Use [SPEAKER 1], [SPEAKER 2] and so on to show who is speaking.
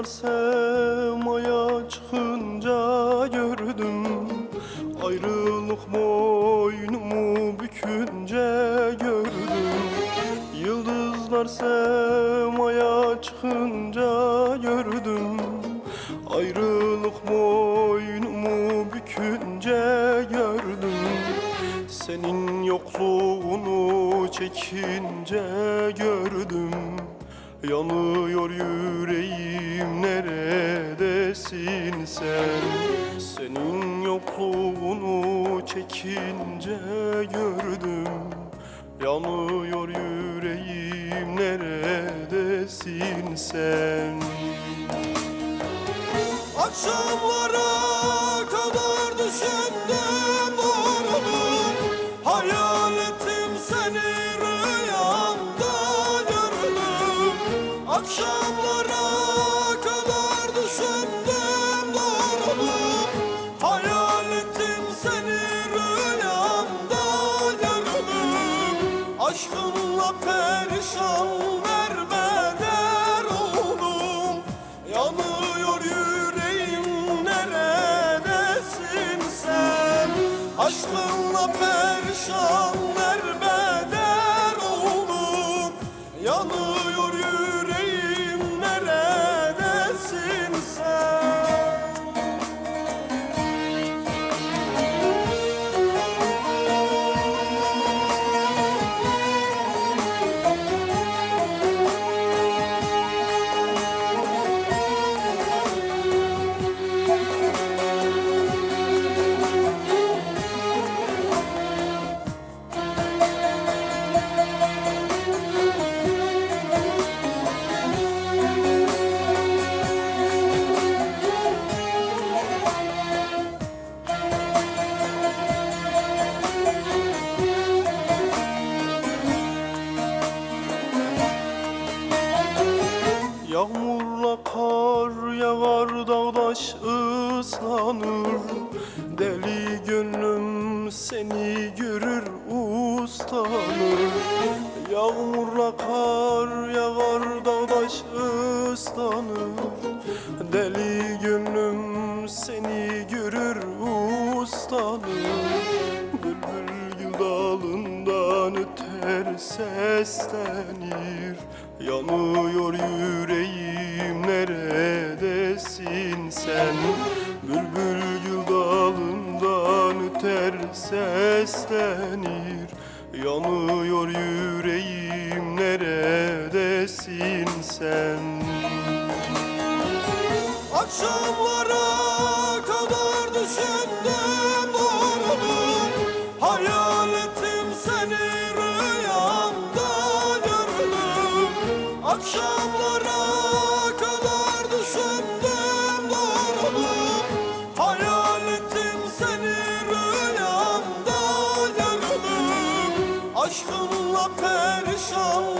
[SPEAKER 1] Yıldızlar semaya çıkınca gördüm. Ayrılık boynumu bükünce gördüm. Yıldızlar semaya çıkınca gördüm. Ayrılık boynumu bükünce gördüm. Senin yokluğunu çekince gördüm Yanıyor yüreğim neredesin sen? Senin yokluğunu çekince gördüm. Yanıyor yüreğim neredesin sen? Akşamlara Akşamlara kadar düşündüm durdum. Hayal ettim seni rüyamda gördüm. Aşkınla perişan berbeder oldum. Yanıyor yüreğim neredesin sen? Aşkınla perişan berbeder ıslanır Deli gönlüm seni görür uslanır Yağmurla kar yağar dağdaş ıslanır Deli gönlüm seni görür uslanır Bülbül gül dalından öter seslenir. Yanıyor yüreğim neredesin sen? Bülbül seslenir Yanıyor yüreğim neredesin sen? Akşamlara kadar düşündüm durdum Hayal ettim seni rüyamda gördüm. Akşamlara kadar düşündüm durdum Hayal ettim seni rüyamda gördüm Aşkınla perişan